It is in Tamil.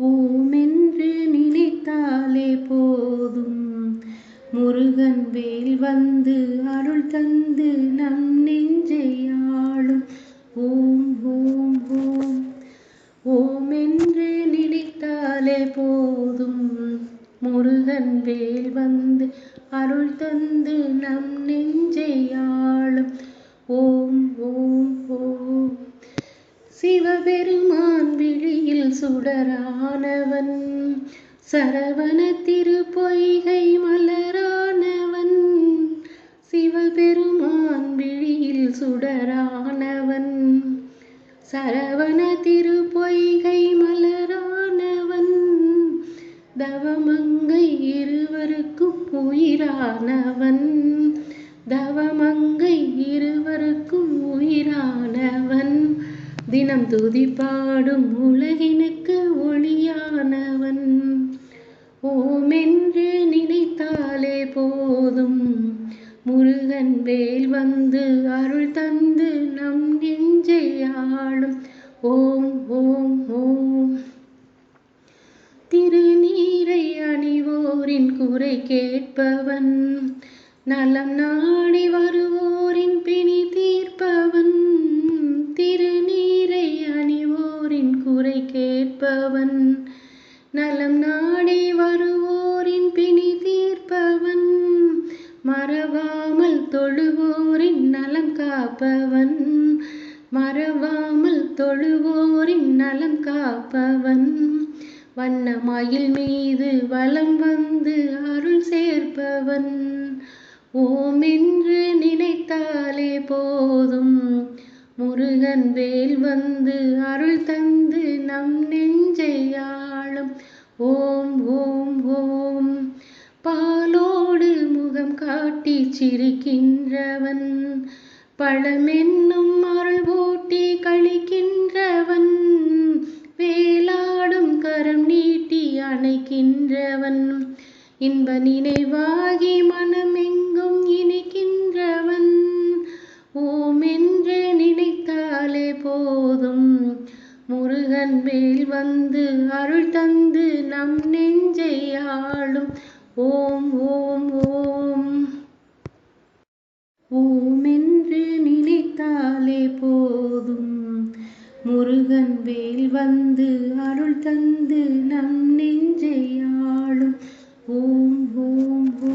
ஓம் என்று நினைத்தாலே போதும். முருகன் வேல் வந்து அருள் தந்து நம் நெஞ்சை ஆளும். ஓம் ஓம் ஓம். ஓம் என்று நினைத்தாலே போதும். முருகன் வேல் வந்து அருள் தந்து நம் சிவபெருமான் விழியில் சுடரானவன். சரவண திருப்பொய்கை மலரானவன். சிவபெருமான் விழியில் சுடரானவன். சரவண திருப்பொய்கை மலரானவன். தவமங்கை இருவருக்கும் உயிரானவன். தினம் துதிப்பாடும் உலகினுக்கு ஒளியானவன். ஓமென்று நினைத்தாலே போதும். முருகன் வேல் வந்து அருள் தந்து நம் நெஞ்சை ஆளும். ஓம் ஓம் ஓம். திருநீரை அணிவோரின் குறை கேட்பவன். நலம் நாடி வருவோம் தீர்ப்பவன். நலம் நாடி வருவோரின் பிணி தீர்ப்பவன். மறவாமல் தொழுவோரின் நலம் காப்பவன். மறவாமல் தொழுவோரின் நலம் காப்பவன். வண்ண மயில் மீது வலம் வந்து அருள் சேர்ப்பவன். ஓம் என்று நினைத்தாலே போ முருகன் வேல் வந்து அருள் தந்து நம் நெஞ்சை ஆளும். ஓம் ஓம் ஓம். பாலோடு முகம் காட்டி சிரிக்கின்றவன். பழமென்னும் அருள் ஊட்டி கழிக்கின்றவன். வேலாடும் கரம் நீட்டி அணைக்கின்றவன். இன்ப நினைவாகி மனமெங்கும் இனிக்கின்றவன் முருகன் மேல் வந்து அருள் தந்து நம் நெஞ்சை ஆளும். ஓம் ஓம் ஓம். ஓம் என்று நினைத்தாலே போதும். முருகன் வேல் வந்து அருள் தந்து நம் நெஞ்சை ஆளும். ஓம் ஓம் ஓம்